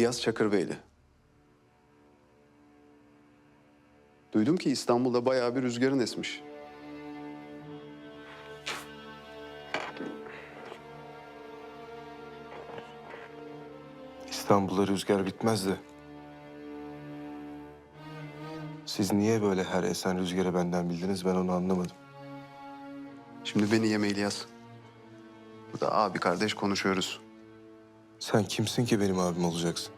İlyas Çakırbeyli. Duydum ki İstanbul'da bayağı bir rüzgarın esmiş. İstanbul'da rüzgar bitmez de. Siz niye böyle her esen rüzgarı benden bildiniz ben onu anlamadım. Şimdi beni yeme İlyas. Burada abi kardeş konuşuyoruz. Sen kimsin ki benim abim olacaksın?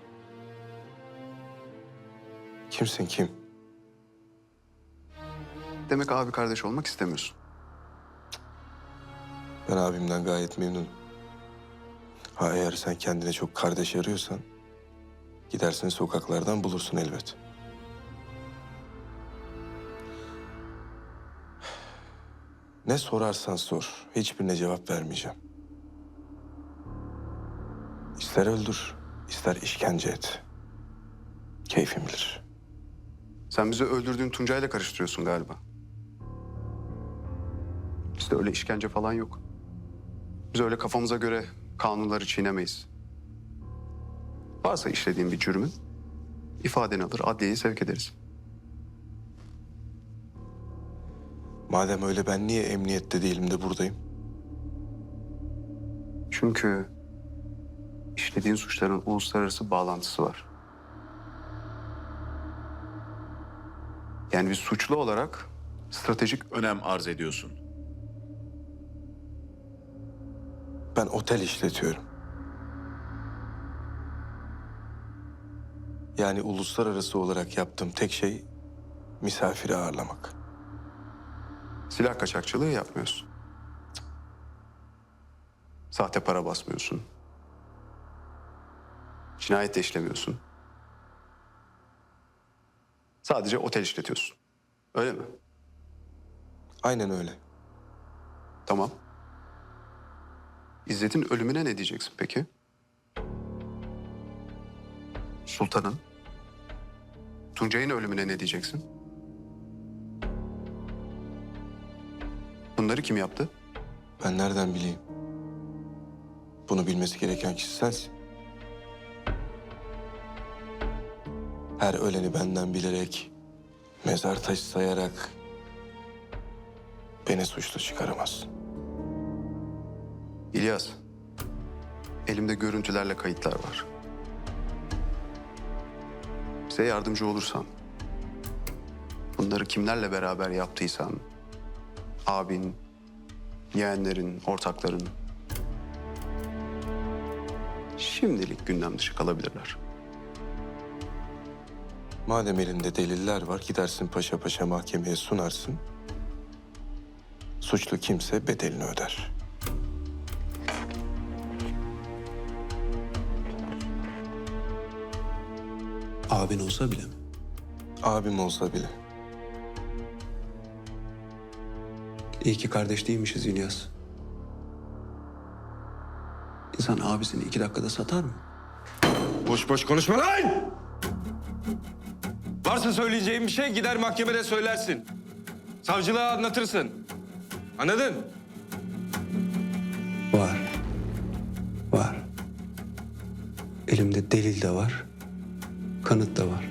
Kimsin kim? Demek abi kardeş olmak istemiyorsun. Ben abimden gayet memnunum. Ha eğer sen kendine çok kardeş arıyorsan... ...gidersin sokaklardan bulursun elbet. Ne sorarsan sor, hiçbirine cevap vermeyeceğim. İster öldür, ister işkence et. Keyfin bilir. Sen bizi öldürdüğün Tuncay'la karıştırıyorsun galiba. Bizde öyle işkence falan yok. Biz öyle kafamıza göre kanunları çiğnemeyiz. Varsa işlediğin bir cürmün ifadeni alır, adliyeye sevk ederiz. Madem öyle ben niye emniyette değilim de buradayım? Çünkü işlediğin suçların uluslararası bağlantısı var. Yani bir suçlu olarak stratejik önem arz ediyorsun. Ben otel işletiyorum. Yani uluslararası olarak yaptığım tek şey misafiri ağırlamak. silah kaçakçılığı yapmıyorsun. Sahte para basmıyorsun. Cinayet de işlemiyorsun. Sadece otel işletiyorsun. Öyle mi? Aynen öyle. Tamam. İzzet'in ölümüne ne diyeceksin peki? Sultan'ın? Tuncay'ın ölümüne ne diyeceksin? Bunları kim yaptı? Ben nereden bileyim? Bunu bilmesi gereken kişi sensin. Her öleni benden bilerek, mezar taşı sayarak beni suçlu çıkaramazsın. İlyas, elimde görüntülerle kayıtlar var. Bize yardımcı olursan, bunları kimlerle beraber yaptıysan, abin, yeğenlerin, ortakların, şimdilik gündem dışı kalabilirler. Madem elinde deliller var, gidersin paşa paşa mahkemeye sunarsın. Suçlu kimse bedelini öder. Abin olsa bile mi? Abim olsa bile. İyi ki kardeş değilmişiz İlyas. İnsan abisini iki dakikada satar mı? Boş boş konuşma lan! Varsa söyleyeceğin bir şey gider mahkemede söylersin. Savcılığa anlatırsın. Anladın? Var. Var. Elimde delil de var. Kanıt da var.